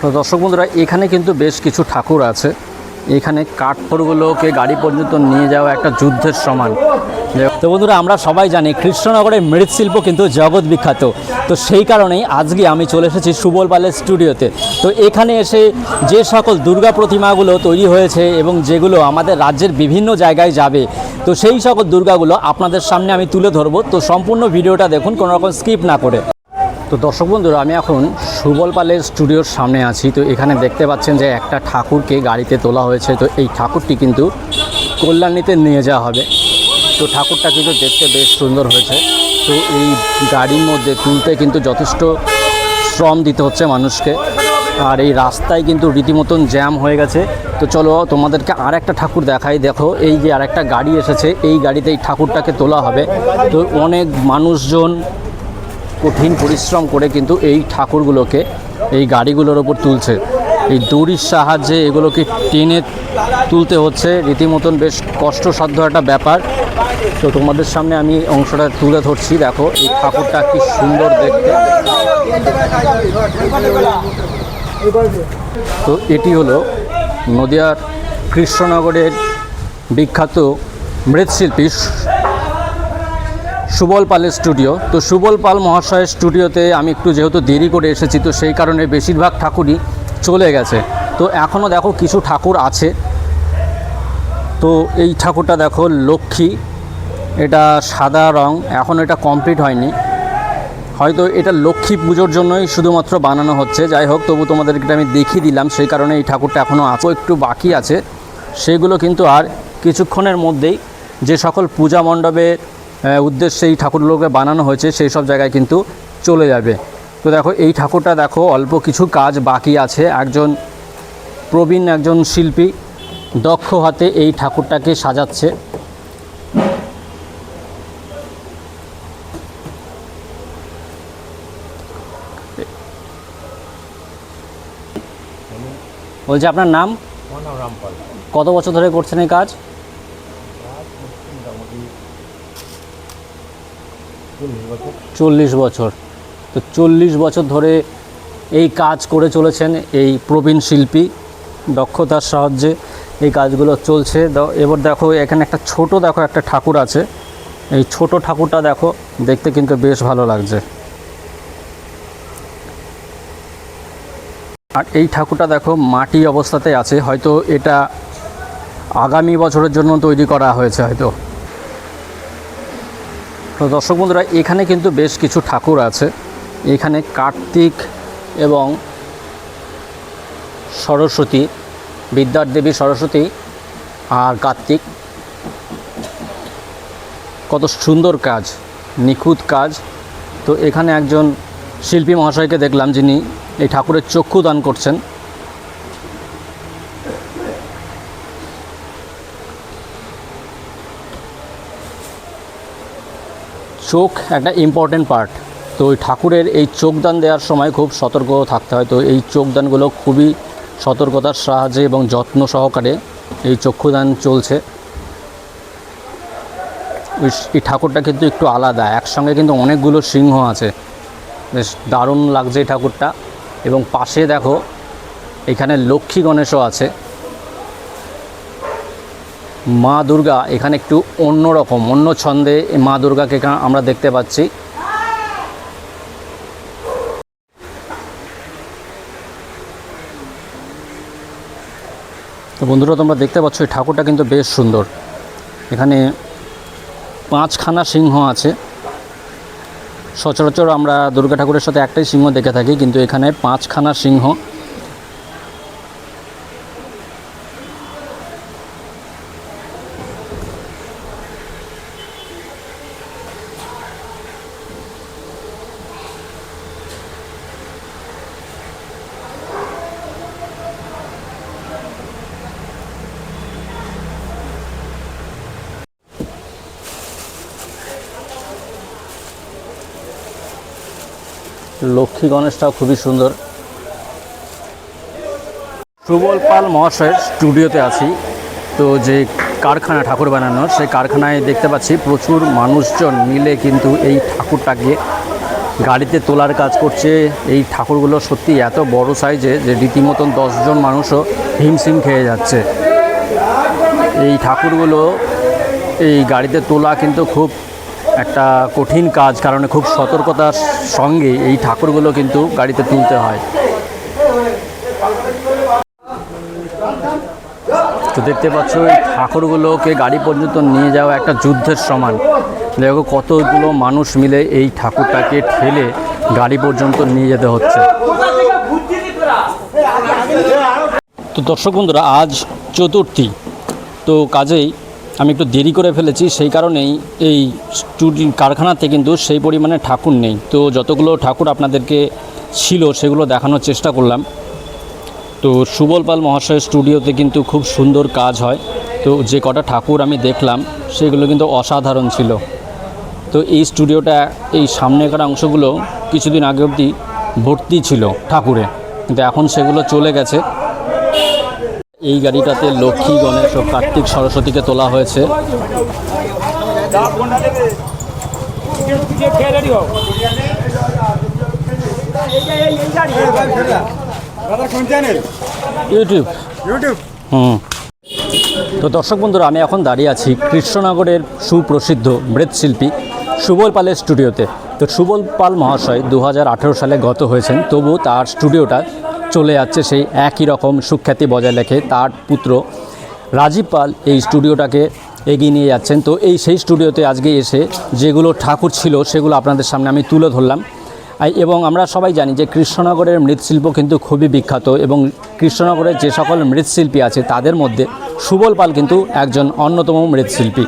তো দর্শক বন্ধুরা, এখানে কিন্তু বেশ কিছু ঠাকুর আছে। এখানে কাঠখড়গুলোকে গাড়ি পর্যন্ত নিয়ে যাওয়া একটা যুদ্ধের সমান। তো বন্ধুরা, আমরা সবাই জানি কৃষ্ণনগরের মৃৎশিল্প কিন্তু জগৎ বিখ্যাত। তো সেই কারণেই আজকে আমি চলে এসেছি সুবল পালের স্টুডিওতে। তো এখানে এসে যে সকল দুর্গা প্রতিমাগুলো তৈরি হয়েছে এবং যেগুলো আমাদের রাজ্যের বিভিন্ন জায়গায় যাবে, তো সেই সকল দুর্গাগুলো আপনাদের সামনে আমি তুলে ধরবো। তো সম্পূর্ণ ভিডিওটা দেখুন, কোনো রকম স্কিপ না করে। তো দর্শক বন্ধুরা, আমি এখন সুবল পালের স্টুডিওর সামনে আছি। তো এখানে দেখতে পাচ্ছেন যে একটা ঠাকুরকে গাড়িতে তোলা হয়েছে। তো এই ঠাকুরটি কিন্তু কল্যাণীতে নিয়ে যাওয়া হবে। তো ঠাকুরটা কিন্তু দেখতে বেশ সুন্দর হয়েছে। তো এই গাড়ির মধ্যে তুলতে কিন্তু যথেষ্ট শ্রম দিতে হচ্ছে মানুষকে। আর এই রাস্তায় কিন্তু রীতিমতন জ্যাম হয়ে গেছে। তো চলো, তোমাদেরকে আর একটা ঠাকুর দেখাই। দেখো, এই যে আর একটা গাড়ি এসেছে। এই গাড়িতে এই ঠাকুরটাকে তোলা হবে। তো অনেক মানুষজন কঠিন পরিশ্রম করে কিন্তু এই ঠাকুরগুলোকে, এই গাড়িগুলোর ওপর তুলছে। এই দড়ির সাহায্যে এগুলোকে টেনে তুলতে হচ্ছে। রীতিমতন বেশ কষ্টসাধ্য একটা ব্যাপার। তো তোমাদের সামনে আমি অংশটা তুলে ধরছি। দেখো, এই ঠাকুরটা কি সুন্দর দেখতে। তো এটি হলো নদিয়ার কৃষ্ণনগরের বিখ্যাত মৃৎশিল্পী সুবল পালের স্টুডিও। তো সুবল পাল মহাশয়ের স্টুডিওতে আমি একটু যেহেতু দেরি করে এসেছি তো সেই কারণে বেশিরভাগ ঠাকুরই চলে গেছে। তো এখনও দেখো কিছু ঠাকুর আছে। তো এই ঠাকুরটা দেখো লক্ষ্মী এটা সাদা রং এখন এটা কমপ্লিট হয়নি। হয়তো এটা লক্ষ্মী পুজোর জন্যই শুধুমাত্র বানানো হচ্ছে। যাই হোক তবু তোমাদেরকে আমি দেখিয়ে দিলাম সেই কারণে এই ঠাকুরটা এখনও আছো একটু বাকি আছে। সেগুলো কিন্তু আর কিছুক্ষণের মধ্যেই যে সকল পূজা মণ্ডপের আহ, উদ্দেশ্যে এই ঠাকুরগুলোকে বানানো হয়েছে সেই সব জায়গায় কিন্তু চলে যাবে। তো দেখো এই ঠাকুরটা দেখো অল্প কিছু কাজ বাকি আছে। একজন প্রবীণ একজন শিল্পী দক্ষ হাতে এই ঠাকুরটাকে সাজাচ্ছে। বলছি আপনার নাম? কত বছর ধরে করছেন এই কাজ? চল্লিশ বছর। তো চল্লিশ বছর ধরে এই কাজ করে চলেছেন এই প্রবীণ শিল্পী দক্ষতার সাহায্যে এই কাজগুলো চলছে। এবার দেখো, এখানে একটা ছোট, দেখো, একটা ঠাকুর আছে। এই ছোট ঠাকুরটা দেখো, দেখতে কিন্তু বেশ ভালো লাগছে। আর এই ঠাকুরটা দেখো, মাটি অবস্থাতে আছে। হয়তো এটা আগামী বছরের জন্য তৈরি করা হয়েছে, হয়তো। তো দর্শক বন্ধুরা, এখানে কিন্তু বেশ কিছু ঠাকুর আছে। এখানে কার্তিক এবং সরস্বতী বিদ্যার দেবী সরস্বতী আর কার্তিক। কত সুন্দর কাজ, নিখুঁত কাজ। তো এখানে একজন শিল্পী মহাশয়কে দেখলাম যিনি এই ঠাকুরের চক্ষু দান করছেন। চোখ একটা ইম্পর্টেন্ট পার্ট তো ওই ঠাকুরের এই চোখদান দেওয়ার সময় খুব সতর্ক থাকতে হয়। তো এই চোখদানগুলো খুবই সতর্কতার সাহায্যে এবং যত্ন সহকারে এই চক্ষুদান চলছে। এই ঠাকুরটা কিন্তু একটু আলাদা, একসঙ্গে কিন্তু অনেকগুলো সিংহ আছে। বেশ দারুণ লাগছে এই ঠাকুরটা। এবং পাশে দেখো, এখানে লক্ষ্মী গণেশও আছে। মা দুর্গা এখানে একটু অন্য রকম, অন্য ছন্দে মা দুর্গাকে আমরা দেখতে পাচ্ছি। তো বন্ধুরা, তোমরা দেখতে পাচ্ছ, এই ঠাকুরটা কিন্তু বেশ সুন্দর। এখানে পাঁচখানা সিংহ আছে। সচরাচর আমরা দুর্গা ঠাকুরের সাথে একটাই সিংহ দেখে থাকি, কিন্তু এখানে পাঁচখানা সিংহ। লক্ষ্মী গণেশটাও খুবই সুন্দর। সুবল পাল মহাশয়ের স্টুডিওতে আছি। তো যে কারখানা ঠাকুর বানানোর, সেই কারখানায় দেখতে পাচ্ছি প্রচুর মানুষজন মিলে কিন্তু এই ঠাকুরটাকে গাড়িতে তোলার কাজ করছে। এই ঠাকুরগুলো সত্যি এত বড় সাইজে যে রীতিমতন দশজন মানুষও হিমশিম খেয়ে যাচ্ছে। এই ঠাকুরগুলো এই গাড়িতে তোলা কিন্তু খুব একটা কঠিন কাজ কারণ খুব সতর্কতার সঙ্গে এই ঠাকুরগুলো কিন্তু গাড়িতে তুলতে হয়। তো দেখতে পাচ্ছ, এই ঠাকুরগুলোকে গাড়ি পর্যন্ত নিয়ে যাওয়া একটা যুদ্ধের সমান। দেখো কতগুলো মানুষ মিলে এই ঠাকুরটাকে ঠেলে গাড়ি পর্যন্ত নিয়ে যেতে হচ্ছে। তো দর্শক বন্ধুরা, আজ চতুর্থী। তো কাজেই আমি একটু দেরি করে ফেলেছি, সেই কারণেই এই স্টুডি, কারখানাতে কিন্তু সেই পরিমাণে ঠাকুর নেই। তো যতগুলো ঠাকুর আপনাদেরকে ছিল সেগুলো দেখানোর চেষ্টা করলাম। তো সুবল পাল মহাশয়ের স্টুডিওতে কিন্তু খুব সুন্দর কাজ হয়। তো যে কটা ঠাকুর আমি দেখলাম, সেগুলো কিন্তু অসাধারণ ছিল। তো এই স্টুডিওটা, এই সামনেকার অংশগুলো কিছুদিন আগে অবধি ভর্তি ছিল ঠাকুরে। কিন্তু এখন সেগুলো চলে গেছে। এই গাড়িটাতে লক্ষ্মী, গণেশ ও কার্তিক সরস্বতীকে তোলা হয়েছে। ইউটিউব। ইউটিউব হুম। তো দর্শক বন্ধুরা, আমি এখন দাঁড়িয়ে আছি কৃষ্ণনগরের সুপ্রসিদ্ধ মৃৎশিল্পী সুবল পালের স্টুডিওতে। তো সুবল পাল মহাশয় দু হাজার আঠেরো সালে গত হয়েছেন তবু তার স্টুডিওটা চলে যাচ্ছে সেই একই রকম সুখ্যাতি বজায় রেখে তার পুত্র রাজীব পাল এই স্টুডিওটাকে এগিয়ে নিয়ে যাচ্ছেন। তো এই সেই স্টুডিওতে আজকে এসে যেগুলো ঠাকুর ছিল সেগুলো আপনাদের সামনে আমি তুলে ধরলাম। এবং আমরা সবাই জানি যে কৃষ্ণনগরের মৃৎশিল্প কিন্তু খুবই বিখ্যাত এবং কৃষ্ণনগরের যে সকল মৃৎশিল্পী আছে তাদের মধ্যে সুবল পাল কিন্তু একজন অন্যতম মৃৎশিল্পী।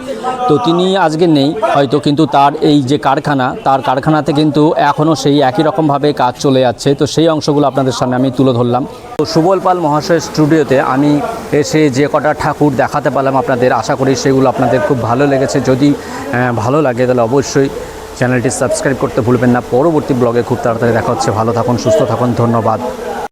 তো তিনি আজকে নেই, হয়তো কিন্তু তার এই যে কারখানা, তার কারখানাতে কিন্তু এখনও সেই একই রকমভাবে কাজ চলে যাচ্ছে। তো সেই অংশগুলো আপনাদের সামনে আমি তুলে ধরলাম। তো সুবল পাল মহাশয়ের স্টুডিওতে আমি এসে যে কটা ঠাকুর দেখাতে পারলাম আপনাদের, আশা করি সেগুলো আপনাদের খুব ভালো লেগেছে। যদি ভালো লাগে তাহলে অবশ্যই চ্যানেলটি সাবস্ক্রাইব করতে ভুলবেন না। পরবর্তী ব্লগে খুব তাড়াতাড়ি দেখা হচ্ছে। ভালো থাকুন, সুস্থ থাকুন, ধন্যবাদ।